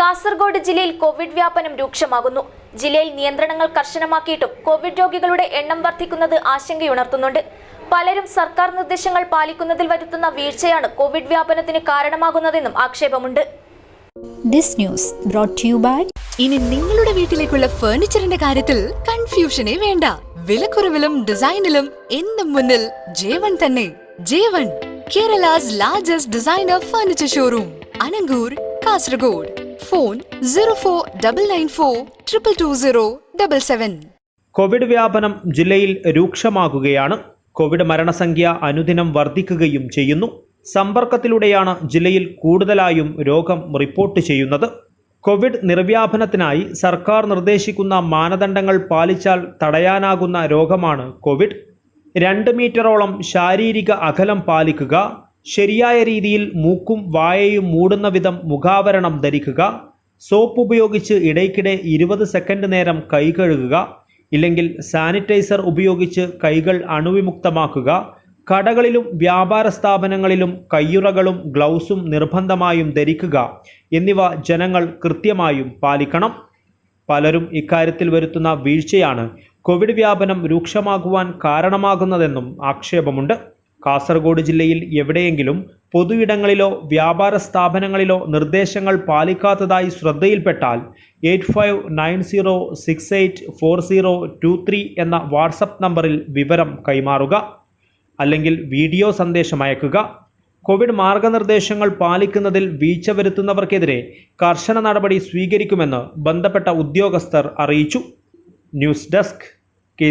കാസർഗോഡ് ജില്ലയിൽ കോവിഡ് വ്യാപനം രൂക്ഷമാകുന്നു. ജില്ലയിൽ നിയന്ത്രണങ്ങൾ കർശനമാക്കിയിട്ടും കോവിഡ് രോഗികളുടെ എണ്ണം വർദ്ധിക്കുന്നത് ആശങ്കയുണർത്തുന്നുണ്ട്. പലരും സർക്കാർ നിർദ്ദേശങ്ങൾ പാലിക്കുന്നതിൽ വരുത്തുന്ന വീഴ്ചയാണ് കോവിഡ് വ്യാപനത്തിന് കാരണമാകുന്നതെന്നും ആക്ഷേപമുണ്ട്. This news brought to you by ഇനി നിങ്ങളുടെ വീട്ടിലേക്കുള്ള ഫർണിച്ചറിന്റെ കാര്യത്തിൽ കൺഫ്യൂഷനേ വേണ്ട. വിലക്കുറവിലും ഡിസൈനിലും എന്നും മുന്നിൽ ജേവൺ തന്നെ. Jevon Kerala's largest designer furniture showroom Anangoor Kasaragod. Phone zero four double nine four triple two zero double seven Covid വ്യാപനം ജില്ലയിൽ രൂക്ഷമാകുകയാണ്. കോവിഡ് മരണസംഖ്യ അനുദിനം വർദ്ധിക്കുകയും ചെയ്യുന്നു. സമ്പർക്കത്തിലൂടെയാണ് ജില്ലയിൽ കൂടുതലായും രോഗം റിപ്പോർട്ട് ചെയ്യുന്നത്. കോവിഡ് നിർവ്യാപനത്തിനായി സർക്കാർ നിർദ്ദേശിക്കുന്ന മാനദണ്ഡങ്ങൾ പാലിച്ചാൽ തടയാനാകുന്ന രോഗമാണ് കോവിഡ്. രണ്ട് മീറ്ററോളം ശാരീരിക അകലം പാലിക്കുക ശരിയായ രീതിയിൽ മൂക്കും വായയും മൂടുന്ന വിധം മുഖാവരണം ധരിക്കുക സോപ്പ് ഉപയോഗിച്ച് ഇടയ്ക്കിടെ ഇരുപത് സെക്കൻഡ് നേരം കൈ കഴുകുക ഇല്ലെങ്കിൽ സാനിറ്റൈസർ ഉപയോഗിച്ച് കൈകൾ അണുവിമുക്തമാക്കുക കടകളിലും വ്യാപാര സ്ഥാപനങ്ങളിലും കയ്യുറകളും ഗ്ലൗസും നിർബന്ധമായും ധരിക്കുക എന്നിവ ജനങ്ങൾ കൃത്യമായും പാലിക്കണം. പലരും ഇക്കാര്യത്തിൽ വരുത്തുന്ന വീഴ്ചയാണ് കോവിഡ് വ്യാപനം രൂക്ഷമാകുവാൻ കാരണമാകുന്നതെന്നും ആക്ഷേപമുണ്ട്. കാസർഗോഡ് ജില്ലയിൽ എവിടെയെങ്കിലും പൊതുയിടങ്ങളിലോ വ്യാപാര സ്ഥാപനങ്ങളിലോ നിർദ്ദേശങ്ങൾ പാലിക്കാത്തതായി ശ്രദ്ധയിൽപ്പെട്ടാൽ eight five nine zero six eight four zero two three എന്ന വാട്സപ്പ് നമ്പറിൽ വിവരം കൈമാറുക അല്ലെങ്കിൽ വീഡിയോ സന്ദേശം അയക്കുക. കോവിഡ് മാർഗനിർദ്ദേശങ്ങൾ പാലിക്കുന്നതിൽ വീഴ്ച വരുത്തുന്നവർക്കെതിരെ കർശന നടപടി സ്വീകരിക്കുമെന്ന് ബന്ധപ്പെട്ട ഉദ്യോഗസ്ഥർ അറിയിച്ചു. News desk K